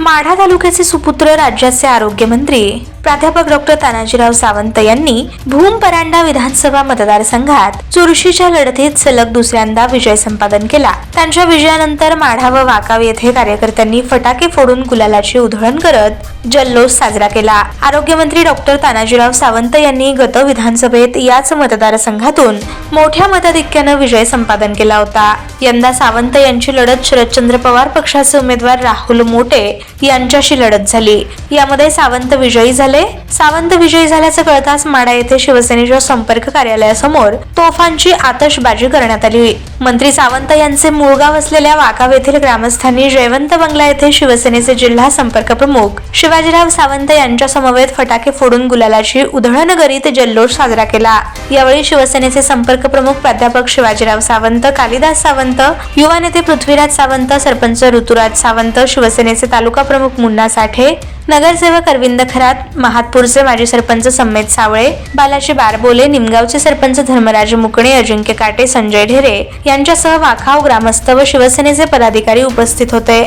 माढा तालुक्याचे सुपुत्र राज्याचे आरोग्यमंत्री प्राध्यापक डॉक्टर तानाजीराव सावंत यांनी भूम परांडा विधानसभा मतदारसंघात चुरशीच्या लढतीत सलग दुसऱ्यांदा विजय संपादन केला. त्यांच्या विजयानंतर माढा व वाकाव येथे कार्यकर्त्यांनी फटाके फोडून गुलालाची उधळण करत जल्लोष साजरा केला. आरोग्यमंत्री डॉक्टर तानाजीराव सावंत यांनी गत विधानसभेत याच मतदारसंघातून मोठ्या मताधिक्यानं विजय संपादन केला होता. यंदा सावंत यांची लढत शरदचंद्र पवार पक्षाचे उमेदवार राहुल मोटे यांच्याशी लढत झाली. यामध्ये सावंत विजयी झाले सावंत विजयी झाल्याचं कळताच माडा येथे शिवसेनेच्या संपर्क कार्यालयासमोर तोफांची आतषबाजी करण्यात आली. मंत्री सावंत यांचे मूळ गाव असलेल्या वाकाव येथील ग्रामस्थांनी जयवंत बंगला येथे शिवसेनेचे जिल्हा संपर्क प्रमुख शिवाजीराव सावंत यांच्या समवेत फटाके फोडून गुलालाची उधळण करीत जल्लोष साजरा केला. यावेळी शिवसेनेचे संपर्क प्रमुख प्राध्यापक शिवाजीराव सावंत कालिदास सावंत युवा नेते पृथ्वीराज सावंत सरपंच ऋतुराज सावंत शिवसेनेचे तालुका प्रमुख मुन्ना साठे नगरसेवक अरविंद खरात महातपूरचे माजी सरपंच संमेत सावळे बालाजी बारबोले निमगावचे सरपंच धर्मराज मुकणे अजिंक्य काटे संजय ढेरे यांच्यासह वाखाव ग्रामस्थ व शिवसेनेचे पदाधिकारी उपस्थित होते.